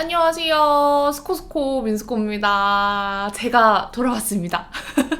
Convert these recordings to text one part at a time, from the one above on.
안녕하세요. 스코스코 민스코입니다. 제가 돌아왔습니다.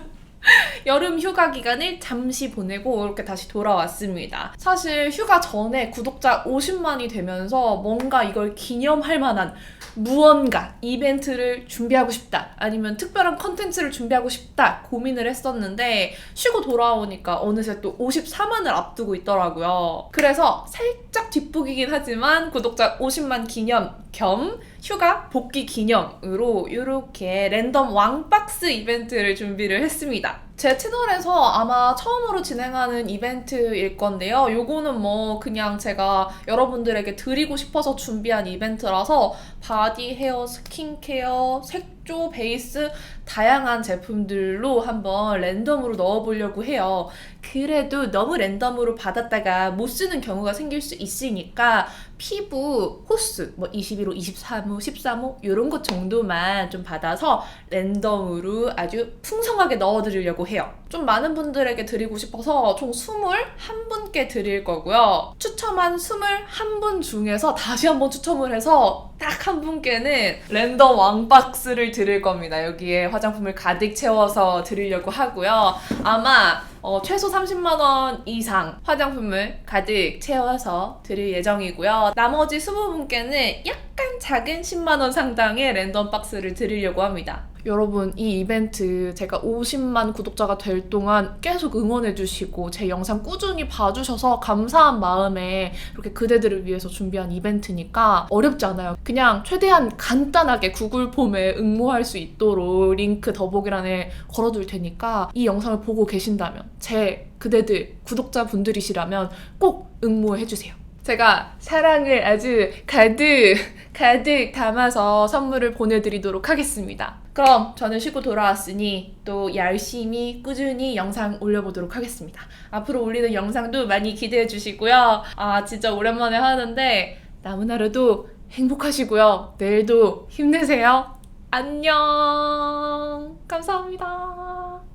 여름 휴가 기간을 잠시 보내고 이렇게 다시 돌아왔습니다. 사실 휴가 전에 구독자 50만이 되면서 뭔가 이걸 기념할 만한 무언가 이벤트를 준비하고 싶다 아니면 특별한 컨텐츠를 준비하고 싶다 고민을 했었는데 쉬고 돌아오니까 어느새 또 54만을 앞두고 있더라고요. 그래서 살짝 뒷북이긴 하지만 구독자 50만 기념 겸 휴가 복귀 기념으로 이렇게 랜덤 왕박스 이벤트를 준비를 했습니다. 제 채널에서 아마 처음으로 진행하는 이벤트일 건데요. 요거는 뭐 그냥 제가 여러분들에게 드리고 싶어서 준비한 이벤트라서 바디, 헤어, 스킨케어, 색 조, 베이스 다양한 제품들로 한번 랜덤으로 넣어보려고 해요. 그래도 너무 랜덤으로 받았다가 못 쓰는 경우가 생길 수 있으니까 피부 호수 뭐 21호, 23호, 13호 이런 것 정도만 좀 받아서 랜덤으로 아주 풍성하게 넣어드리려고 해요. 좀 많은 분들에게 드리고 싶어서 총 21분께 드릴 거고요. 추첨한 21분 중에서 다시 한번 추첨을 해서 딱 한 분께는 랜덤 왕박스를 드릴 겁니다. 여기에 화장품을 가득 채워서 드리려고 하고요. 아마 어, 최소 30만 원 이상 화장품을 가득 채워서 드릴 예정이고요. 나머지 20분께는 약간 작은 10만 원 상당의 랜덤 박스를 드리려고 합니다. 여러분 이 이벤트 제가 50만 구독자가 될 동안 계속 응원해주시고 제 영상 꾸준히 봐주셔서 감사한 마음에 이렇게 그대들을 위해서 준비한 이벤트니까 어렵지 않아요. 그냥 최대한 간단하게 구글 폼에 응모할 수 있도록 링크 더보기란에 걸어둘 테니까 이 영상을 보고 계신다면 제 그대들 구독자분들이시라면 꼭 응모해주세요. 제가 사랑을 아주 가득 가득 담아서 선물을 보내드리도록 하겠습니다. 그럼 저는 쉬고 돌아왔으니 또 열심히 꾸준히 영상 올려보도록 하겠습니다. 앞으로 올리는 영상도 많이 기대해 주시고요. 아 진짜 오랜만에 하는데 남은 하루도 행복하시고요. 내일도 힘내세요. 안녕. 감사합니다.